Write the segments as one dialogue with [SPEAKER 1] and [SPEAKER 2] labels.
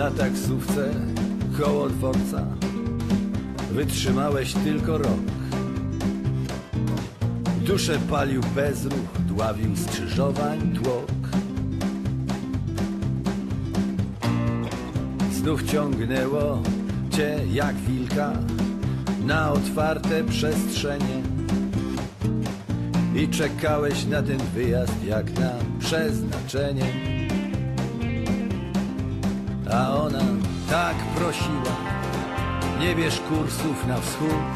[SPEAKER 1] na taksówce koło dworca Wytrzymałeś tylko rok. Duszę palił bezruch, dławił skrzyżowań tłok. Znów ciągnęło cię jak wilka Na otwarte przestrzenie. I czekałeś na ten wyjazd jak na przeznaczenie prosiła. Nie bierz kursów na wschód.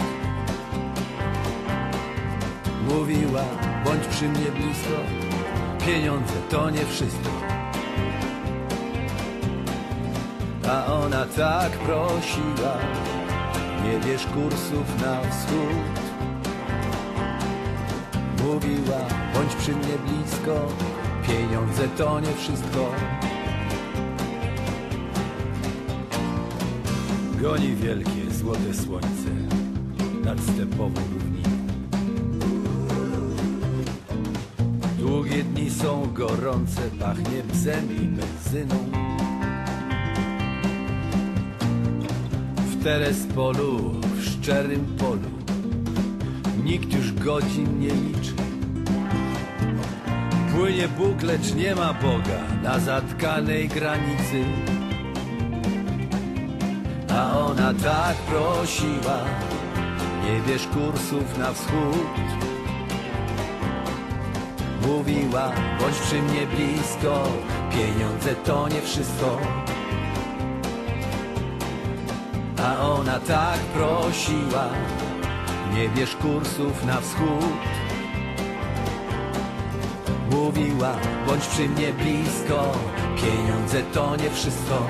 [SPEAKER 1] Mówiła, bądź przy mnie blisko. Pieniądze to nie wszystko. A ona tak prosiła Nie bierz kursów na wschód. Mówiła, bądź przy mnie blisko. Pieniądze to nie wszystko Goni wielkie złote słońce Nad stepową równiną. Długie dni są gorące Pachnie bzem i benzyną. W Terespolu, w szczerym polu Nikt już godzin nie liczy. Płynie Bóg, lecz nie ma Boga Na zatkanej granicy ona tak prosiła Nie bierz kursów na wschód. Mówiła, bądź przy mnie blisko Pieniądze to nie wszystko. A ona tak prosiła Nie bierz kursów na wschód. Mówiła, bądź przy mnie blisko Pieniądze to nie wszystko